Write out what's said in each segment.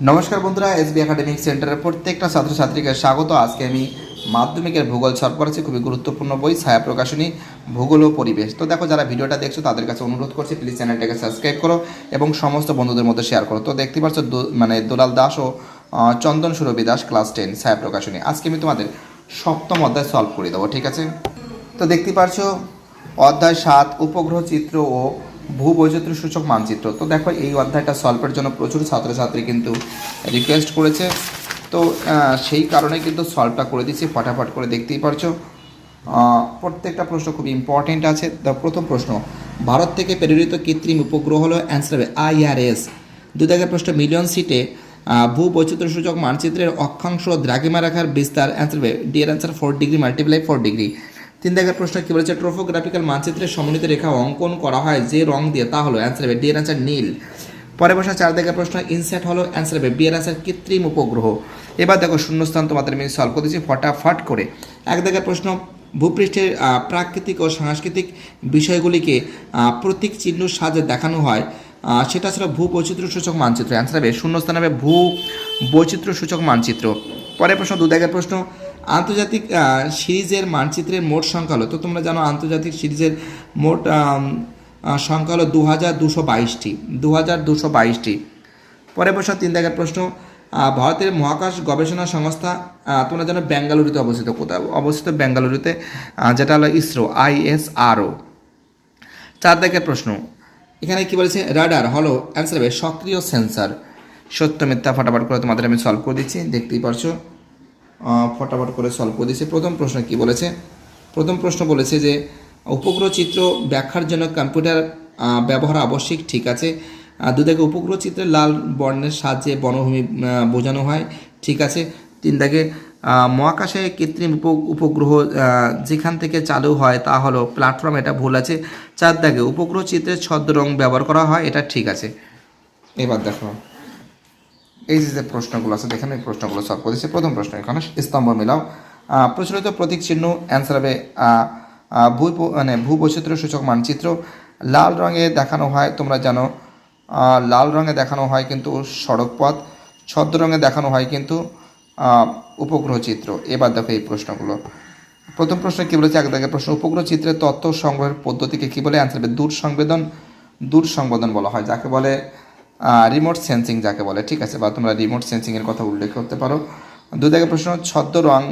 নমস্কার বন্ধুরা SB academic সেন্টারের প্রত্যেকটা ছাত্রছাত্রীকে স্বাগত। আজকে আমি মাধ্যমিকের ভূগোল করেছি খুবই গুরুত্বপূর্ণ বই, ছায়া প্রকাশনী, ভূগোল ও পরিবেশ। তো দেখো, যারা ভিডিওটা দেখছ, তাদের কাছে অনুরোধ করছি প্লিজ চ্যানেলটাকে সাবস্ক্রাইব করো এবং সমস্ত বন্ধুদের মধ্যে শেয়ার করো। তো দেখতে পাচ্ছ মানে দুলাল দাস ও চন্দন সুরভি দাস ক্লাস টেন ছায়া প্রকাশনী। আজকে আমি তোমাদের সপ্তম অধ্যায় সলভ করে দেবো, ঠিক আছে? তো দেখতে পাচ্ছ, অধ্যায় সাত, উপগ্রহ চিত্র ও ভূবৈচিত্র্য সূচক মানচিত্র। তো দেখো, এই অধ্যায়টা সলভের জন্য প্রচুর ছাত্রছাত্রী কিন্তু রিকোয়েস্ট করেছে। তো সেই কারণে কিন্তু সলভটা করে দিচ্ছি, ফটাফট করে দেখতেই পারছ। প্রত্যেকটা প্রশ্ন খুব ইম্পর্টেন্ট আছে। প্রথম প্রশ্ন, ভারত থেকে প্রেরিত কৃত্রিম উপগ্রহ হলো অ্যান্সার হবে আইআরএস দু দাগের প্রশ্ন মিলিয়ন সিটে ভূ বৈচিত্র্য সূচক মানচিত্রের অক্ষাংশ দ্রাঘিমা রেখার বিস্তার অ্যান্সার হবে dear answer four degree multiply four degree তিন দাগের প্রশ্ন কী বলেছে? ট্রোফোগ্রাফিক্যাল মানচিত্রের সমন্বিত রেখা অঙ্কন করা হয় যে রং দিয়ে, তা হলো অ্যান্সার হবে ডিয়ার অ্যান্সার নীল। পরে বসা চার দাগের প্রশ্ন ইনসেট হলো অ্যান্সার হবে বিয়ের অ্যান্সার কৃত্রিম উপগ্রহ। এবার দেখো শূন্যস্থান তোমাদের আমি সলভ করে দিচ্ছি ফটাফট করে। এক দাগের প্রশ্ন, ভূপৃষ্ঠের প্রাকৃতিক ও সাংস্কৃতিক বিষয়গুলিকে প্রতীক চিহ্ন সাজে দেখানো হয়। সেটা ছিল ভূ বৈচিত্র্য সূচক মানচিত্র। অ্যান্সার হবে শূন্যস্থান হবে ভূ বৈচিত্র্য সূচক মানচিত্র। পরের প্রশ্ন, দু দাগের প্রশ্ন আন্তর্জাতিক সিরিজের মানচিত্রের মোট সংখ্যা হলো তো তোমরা জানো আন্তর্জাতিক সিরিজের মোট সংখ্যা হলো দু হাজার দুশো বাইশটি দু হাজার দুশো বাইশটি। পরে বসা, তিন দেখার প্রশ্ন। ভারতের মহাকাশ গবেষণা সংস্থা তোমরা জানো বেঙ্গালুরুতে অবস্থিত কোথায় অবস্থিত বেঙ্গালুরুতে যেটা হলো ইসরো আইএসআরও চার দাগের প্রশ্ন। এখানে কি বলেছে? রাডার, হলো অ্যান্সার হবে সক্রিয় সেন্সার সত্য মিথ্যা ফটাফট করে তোমাদের আমি সলভ করে দিচ্ছি, দেখতেই পারছ। ফটাফট করে সলভ করে দিচ্ছি প্রথম প্রশ্ন কি বলেছে? প্রথম প্রশ্ন বলেছে যে উপগ্রহ চিত্র ব্যাখ্যার জন্য কম্পিউটার ব্যবহার আবশ্যিক ঠিক আছে। আহ, দুদাগে উপগ্রহ চিত্রে লাল বর্ণের সাহায্যে বনভূমি বোঝানো হয় ঠিক আছে। তিন দাগে মহাকাশে কৃত্রিম উপ উপগ্রহ যেখান থেকে চালু হয় তা হলো প্ল্যাটফর্ম এটা ভুল আছে। চার দাগে উপগ্রহ চিত্রের ছদ্ম রং ব্যবহার করা হয় এটা ঠিক আছে। এবার দেখো। এই যে যে প্রশ্নগুলো আছে, দেখেন এই প্রশ্নগুলো সলভ করেছে প্রথম প্রশ্ন এখানে, স্তম্ভ মিলাও। প্রচলিত প্রতীক চিহ্ন অ্যান্সার হবে ভূ মানে ভূবৈচিত্র্য সূচক মানচিত্র। লাল রঙে দেখানো হয়, তোমরা জানো লাল রঙে দেখানো হয় কিন্তু সড়ক পথ, ছদ্ম রঙে দেখানো হয় কিন্তু উপগ্রহ চিত্র। এবার দেখো এই প্রশ্নগুলো। প্রথম প্রশ্ন কী বলেছে? এক দাগের প্রশ্ন, উপগ্রহ চিত্রের তথ্য সংগ্রহের পদ্ধতিকে কী বলে? অ্যান্সার হবে দূর সংবেদন দূর সংবেদন বলা হয়, যাকে বলে রিমোট সেন্সিং যাকে বলে, ঠিক আছে? বা তোমরা রিমোট সেন্সিংয়ের কথা উল্লেখ করতে পারো। দুই দাগের প্রশ্ন ছদ্ম রং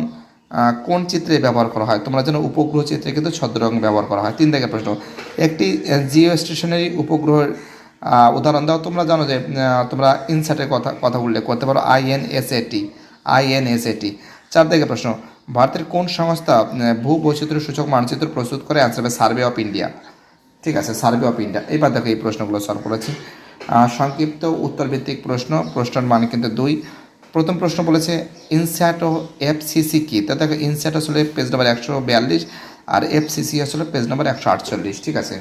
কোন চিত্রে ব্যবহার করা হয়? তোমরা যেন উপগ্রহ চিত্রে কিন্তু ছদ্ম রং ব্যবহার করা হয়। তিন দাগের প্রশ্ন, একটি জিও স্টেশনারি উপগ্রহের উদাহরণ দাও। তোমরা জানো যে তোমরা ইনসার্টের কথা কথা উল্লেখ করতে পারো আইএনএসএটি আইএনএসএটি চার দিকে প্রশ্ন, ভারতের কোন সংস্থা ভূ বৈচিত্র্য সূচক মানচিত্র প্রস্তুত করে? অ্যান্সার হবে সার্ভে অফ ইন্ডিয়া ঠিক আছে সার্ভে অফ ইন্ডিয়া এবার দেখো এই প্রশ্নগুলো সলভ করেছি। সংক্ষিপ্ত উত্তরভিত্তিক প্রশ্ন, প্রশ্নের মান কিন্তু দুই। প্রথম প্রশ্ন বলেছে ইনস্যাট এফসিসি কি? তা দেখো ইনস্যাট আসলে পেজ নাম্বার একশো বিয়াল্লিশ আর এফসিসি আসলে পেজ নাম্বার একশো আটচল্লিশ, ঠিক আছে?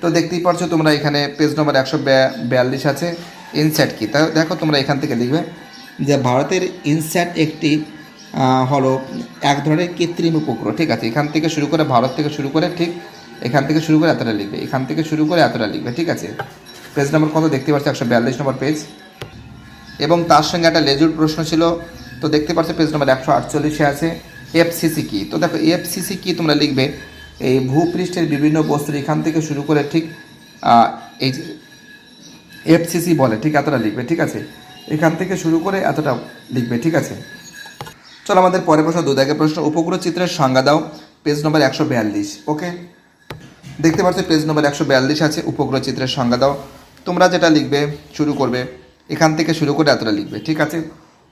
তো দেখতেই পারছ তোমরা এখানে পেজ নম্বর একশো বিয়াল্লিশ আছে। ইনস্যাট কি? তা দেখো তোমরা এখান থেকে লিখবে যে, ভারতের ইনস্যাট একটি হলো এক ধরনের কৃত্রিম উপগ্রহ। ঠিক আছে, এখান থেকে শুরু করে, ভারত থেকে শুরু করে ঠিক এখান থেকে শুরু করে এতটা লিখবে। এখান থেকে শুরু করে এতটা লিখবে, ঠিক আছে? পেজ নম্বর কত? দেখতে পাচ্ছ একশো বিয়াল্লিশ নম্বর পেজ এবং তার সঙ্গে একটা লেজুর প্রশ্ন ছিল। তো দেখতে পাচ্ছ পেজ নম্বর একশো আটচল্লিশে আছে এফসিসি কি তো দেখো এফসিসি কি তোমরা লিখবে, এই ভূপৃষ্ঠের বিভিন্ন বস্তুর এখান থেকে শুরু করে ঠিক এই এফসিসি বলে, ঠিক এতটা লিখবে, ঠিক আছে? এখান থেকে শুরু করে এতটা লিখবে, ঠিক আছে? চলো আমাদের পরে প্রশ্ন দু দাগের প্রশ্ন, উপগ্রহ চিত্রের সংজ্ঞা দাও। পেজ নম্বর একশো বিয়াল্লিশ ওকে দেখতে পাচ্ছ পেজ নম্বর একশো বিয়াল্লিশ আছে, উপগ্রহ চিত্রের সংজ্ঞা দাও। তোমরা যেটা লিখবে, শুরু করবে, এখান থেকে শুরু করে এতটা লিখবে, ঠিক আছে?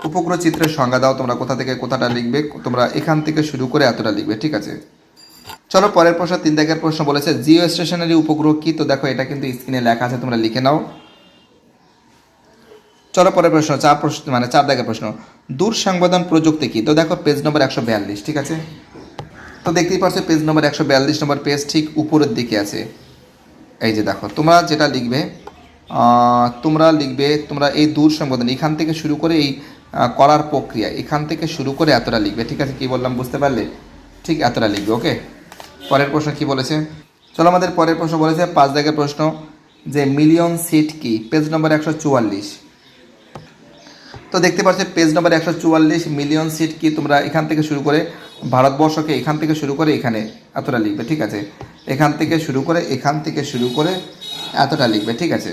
উপগ্রহ চিত্রের সংজ্ঞা দাও, তোমরা কোথা থেকে কোথাটা লিখবে, তোমরা এখান থেকে শুরু করে এতটা লিখবে, ঠিক আছে? চলো, পরের প্রশ্ন, তিন দাগের প্রশ্ন বলেছে, জিও স্টেশনারি উপগ্রহ কি? তো দেখো, এটা কিন্তু স্ক্রিনে লেখা আছে, তোমরা লিখে নাও। চলো, পরের প্রশ্ন, চার প্রশ্ন মানে চার দাগের প্রশ্ন দূর সংবেদন প্রযুক্তি কি? তো দেখো পেজ নম্বর একশো বিয়াল্লিশ, ঠিক আছে? তো দেখতেই পাচ্ছ পেজ নম্বর একশো বিয়াল্লিশ নম্বর পেজ ঠিক উপরের দিকে আছে। এই যে দেখো, তোমরা যেটা লিখবে তোমরা লিখবে, তোমরা এই দূর সংবেদন এখান থেকে শুরু করে এই করার প্রক্রিয়া, এখান থেকে শুরু করে এতটা লিখবে, ঠিক আছে? কি বললাম, বুঝতে পারলে? ঠিক এতটা লিখবে ওকে পরের প্রশ্ন কি বলেছে? চলো আমাদের পরের প্রশ্ন বলেছে, পাঁচ দাগের প্রশ্ন যে মিলিয়ন সিট কি? পেজ নম্বর একশো চুয়াল্লিশ। তো দেখতে পাচ্ছ পেজ নম্বর একশো চুয়াল্লিশ মিলিয়ন সিট কি? তোমরা এখান থেকে শুরু করে ভারতবর্ষকে এখান থেকে শুরু করে এখানে এতটা লিখবে, ঠিক আছে? এখান থেকে শুরু করে, এখান থেকে শুরু করে এতটা লিখবে, ঠিক আছে?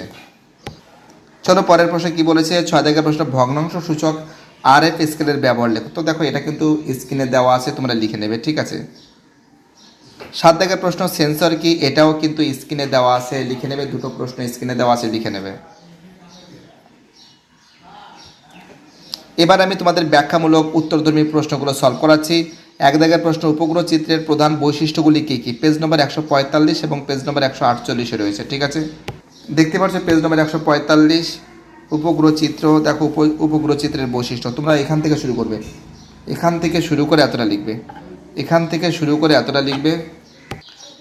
চলো পরের প্রশ্ন কি বলেছে? ছয় দাগের প্রশ্ন ভগ্নাংশ সূচক আর এফ স্কেলের ব্যবহার লেখো। তো দেখো, এটা কিন্তু স্ক্রিনে দেওয়া আছে, তোমরা লিখে নেবে, ঠিক আছে? সাত দাগের প্রশ্ন, সেন্সর কি? এটাও কিন্তু স্ক্রিনে দেওয়া আছে, লিখে নেবে, দুটো প্রশ্ন স্ক্রিনে দেওয়া আছে, লিখে নেবে। এবার আমি তোমাদের ব্যাখ্যামূলক উত্তরধর্মী প্রশ্নগুলো সলভ করাচ্ছি। এক দাগের প্রশ্ন, উপগ্রহ চিত্রের প্রধান বৈশিষ্ট্যগুলি কী কী? পেজ নম্বর একশো পঁয়তাল্লিশ এবং পেজ নম্বর একশো আটচল্লিশে রয়েছে, ঠিক আছে? দেখতে পাচ্ছ পেজ নম্বর একশো পঁয়তাল্লিশ, উপগ্রহ চিত্র, দেখো উপ- উপগ্রহ চিত্রের বৈশিষ্ট্য। তোমরা এখান থেকে শুরু করবে। এখান থেকে শুরু করে এতটা লিখবে। এখান থেকে শুরু করে এতটা লিখবে।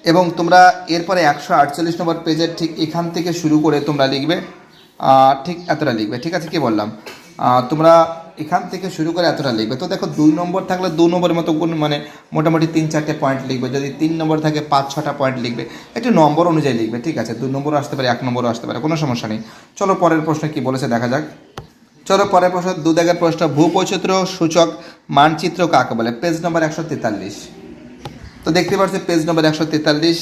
এবং তোমরা এরপরে একশো আটচল্লিশ নম্বর পেজের ঠিক এখান থেকে শুরু করে তোমরা লিখবে। ঠিক এতটা লিখবে, ঠিক আছে? কি বললাম? তোমরা এখান থেকে শুরু করে এতটা লিখবে। তো দেখো, দুই নম্বর থাকলে দু নম্বরের মতো মানে মোটামুটি তিন, চারটে পয়েন্ট লিখবে। যদি তিন নম্বর থাকে, পাঁচ, ছটা পয়েন্ট লিখবে। একটু নম্বর অনুযায়ী লিখবে, ঠিক আছে? দুই নম্বরও আসতে পারে, এক নম্বরও আসতে পারে, কোনো সমস্যা নেই। চলো পরের প্রশ্ন কি বলেছে, দেখা যাক। চলো পরের প্রশ্ন দু দাগের প্রশ্ন ভূবৈচিত্র্য সূচক মানচিত্র কাকে বলে? পেজ নম্বর একশো তেতাল্লিশ। তো দেখতে পাচ্ছি পেজ নম্বর একশো তেতাল্লিশ।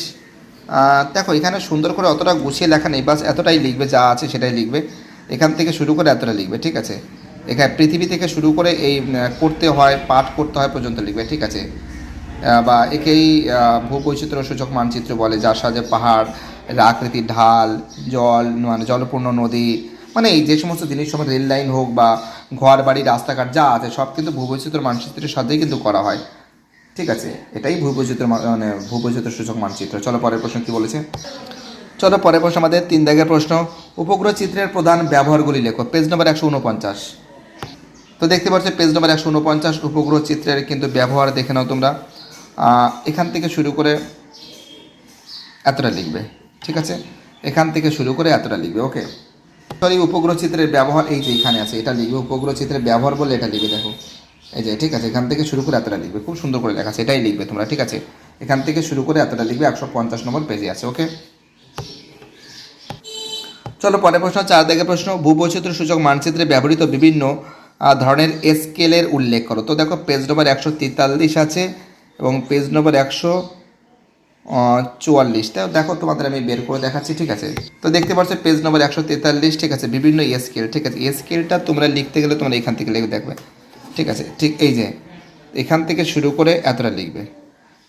দেখো, এখানে সুন্দর করে অতটা গুছিয়ে লেখা নেই, বাস এতটাই লিখবে, যা আছে সেটাই লিখবে। এখান থেকে শুরু করে এতটা লিখবে, ঠিক আছে? এখানে পৃথিবী থেকে শুরু করে এই করতে হয়, পাঠ করতে হয় পর্যন্ত লিখবে, ঠিক আছে? বা একেই ভূবৈচিত্র্য সূচক মানচিত্র বলে, যার সাহায্যে পাহাড় আকৃতি ঢাল, জল মানে জলপূর্ণ নদী মানে এই যে সমস্ত জিনিস সময় রেল লাইন হোক বা ঘর, বাড়ি, রাস্তাঘাট, যা আছে, সব কিন্তু ভূবৈচিত্র্য মানচিত্রের সাথেই কিন্তু করা হয়। ঠিক আছে? এটাই ভূবৈচিত্র্য মা- মানে ভূবৈচিত্র্য সূচক মানচিত্র। চলো, পরের প্রশ্ন কী বলেছে? চলো, পরের প্রশ্ন আমাদের তিন দাগের প্রশ্ন। উপগ্রহ চিত্রের প্রধান ব্যবহারগুলি লেখো। পেজ নম্বর একশো উনপঞ্চাশ। তো দেখতে পাচ্ছ পেজ নম্বর একশো উনপঞ্চাশ, উপগ্রহ চিত্রের কিন্তু ব্যবহার দেখে নাও তোমরা। এখান থেকে শুরু করে এতটা লিখবে, ঠিক আছে? এখান থেকে শুরু করে এতটা লিখবে ওকে সরি উপগ্রহ চিত্রের ব্যবহার, এই যে এখানে আছে, এটা লিখবে, উপগ্রহ চিত্রের ব্যবহার বলে এটা লিখবে, দেখো। এই যে, ঠিক আছে, এখান থেকে শুরু করে এতটা লিখবে, খুব সুন্দর করে লেখা আছে, এটাই লিখবে তোমরা, ঠিক আছে? এখান থেকে শুরু করে এতটা লিখবে, একশো পঞ্চাশ নম্বর পেজে আছে ওকে চলো, পরের প্রশ্ন চার দিকের প্রশ্ন, ভূবৈচিত্র্য সূচক মানচিত্রে ব্যবহৃত বিভিন্ন ধরনের স্কেলের উল্লেখ করো। তো দেখো পেজ নম্বর একশো তেতাল্লিশ আছে এবং পেজ নম্বর একশো চুয়াল্লিশ। তো দেখো, তোমাদের আমি বের করে দেখাচ্ছি, ঠিক আছে? তো দেখতে পাচ্ছ পেজ নম্বর একশো তেতাল্লিশ, ঠিক আছে? বিভিন্ন স্কেল ঠিক আছে? স্কেলটা তোমরা লিখতে গেলে তোমরা এখান থেকে লিখে দেখবে, ঠিক আছে? ঠিক এই যে, এখান থেকে শুরু করে এতটা লিখবে,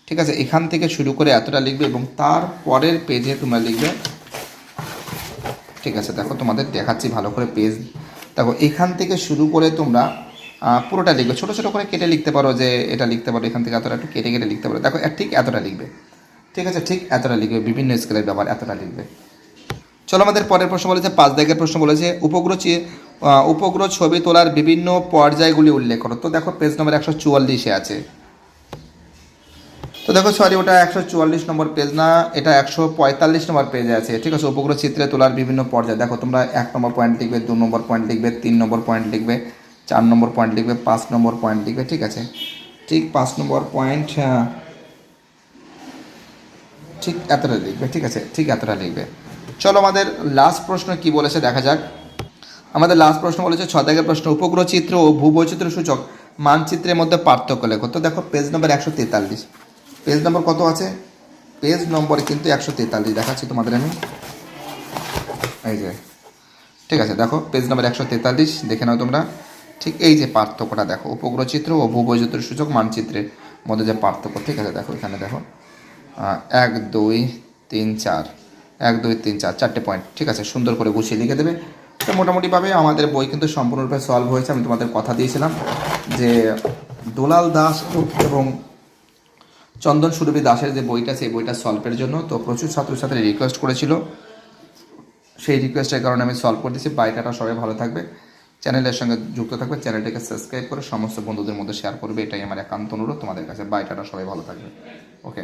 ঠিক আছে? এখান থেকে শুরু করে এতটা লিখবে এবং তার পরের পেজে তোমরা লিখবে, ঠিক আছে? দেখো, তোমাদের দেখাচ্ছি ভালো করে পেজ দেখো, এখান থেকে শুরু করে তোমরা পুরোটা লিখবে। ছোটো ছোটো করে কেটে লিখতে পারো যে এটা লিখতে পারো, এখান থেকে এতটা একটু কেটে কেটে লিখতে পারো। দেখো ঠিক এতটা লিখবে। ঠিক আছে, ঠিক এতটা লিখবে। বিভিন্ন স্কেলের ব্যাপার এতটা লিখবে। চলো, আমাদের পরের প্রশ্ন বলেছে, পাঁচ দাগের প্রশ্ন বলেছে, উপগ্রহ চেয়ে উপগ্রহ ছবি তোলার বিভিন্ন পর্যায়গুলি উল্লেখ করো। তো দেখো পেজ নম্বর একশো চুয়াল্লিশে আছে। তো দেখো সরি ওটা একশো চুয়াল্লিশ নম্বর পেজ না, এটা একশো পঁয়তাল্লিশ নম্বর পেজে আছে, ঠিক আছে? উপগ্রহ চিত্রে তোলার বিভিন্ন পর্যায়ে। দেখো, তোমরা এক নম্বর পয়েন্ট লিখবে, দু নম্বর পয়েন্ট লিখবে, তিন নম্বর পয়েন্ট লিখবে, চার নম্বর পয়েন্ট লিখবে, পাঁচ নম্বর পয়েন্ট লিখবে, ঠিক আছে? ঠিক পাঁচ নম্বর পয়েন্ট ঠিক এতটা লিখবে, ঠিক আছে? ঠিক এতটা লিখবে। চলো, আমাদের লাস্ট প্রশ্ন কি বলেছে দেখা যাক। আমাদের লাস্ট প্রশ্ন বলেছে, ছ দাগের প্রশ্ন, উপগ্রহ চিত্র ও ভূবৈচিত্র্য সূচক মানচিত্রের মধ্যে পার্থক্য লেখো। তো দেখো পেজ নম্বর একশো তেতাল্লিশ। পেজ নম্বর কত আছে? পেজ নম্বর কিন্তু একশো তেতাল্লিশ। দেখাচ্ছি তোমাদের আমি। এই যে। ঠিক আছে, দেখো পেজ নম্বর একশো তেতাল্লিশ, দেখে নাও তোমরা। ঠিক এই যে পার্থক্যটা দেখো উপগ্রহ চিত্র ও ভূবৈচিত্র সূচক মানচিত্রের মধ্যে যে পার্থক্য। ঠিক আছে, দেখো, এখানে দেখো। এক, দুই, তিন, চার। এক, দুই, তিন, চার, চারটে পয়েন্ট ঠিক আছে, সুন্দর করে গুছিয়ে লিখে দেবে। তো মোটামুটিভাবে আমাদের বই কিন্তু সম্পূর্ণরূপে সলভ হয়েছে। আমি তোমাদের কথা দিয়েছিলাম যে দোলাল দাস এবং চন্দন সুরভি দাসের যে বইটা, সেই বইটা সলভের জন্য। তো প্রচুর ছাত্রছাত্রী রিকোয়েস্ট করেছিল। সেই রিকোয়েস্টের কারণে আমি সলভ করে দিচ্ছি বাইকাটা সবাই ভালো থাকবে। চ্যানেলের সঙ্গে যুক্ত থাকবে। চ্যানেলটাকে সাবস্ক্রাইব করে সমস্ত বন্ধুদের মধ্যে শেয়ার করবে। এটাই আমার একান্ত অনুরোধ। তোমাদের কাছে বাইকাটা সবাই ভালো থাকবে। ওকে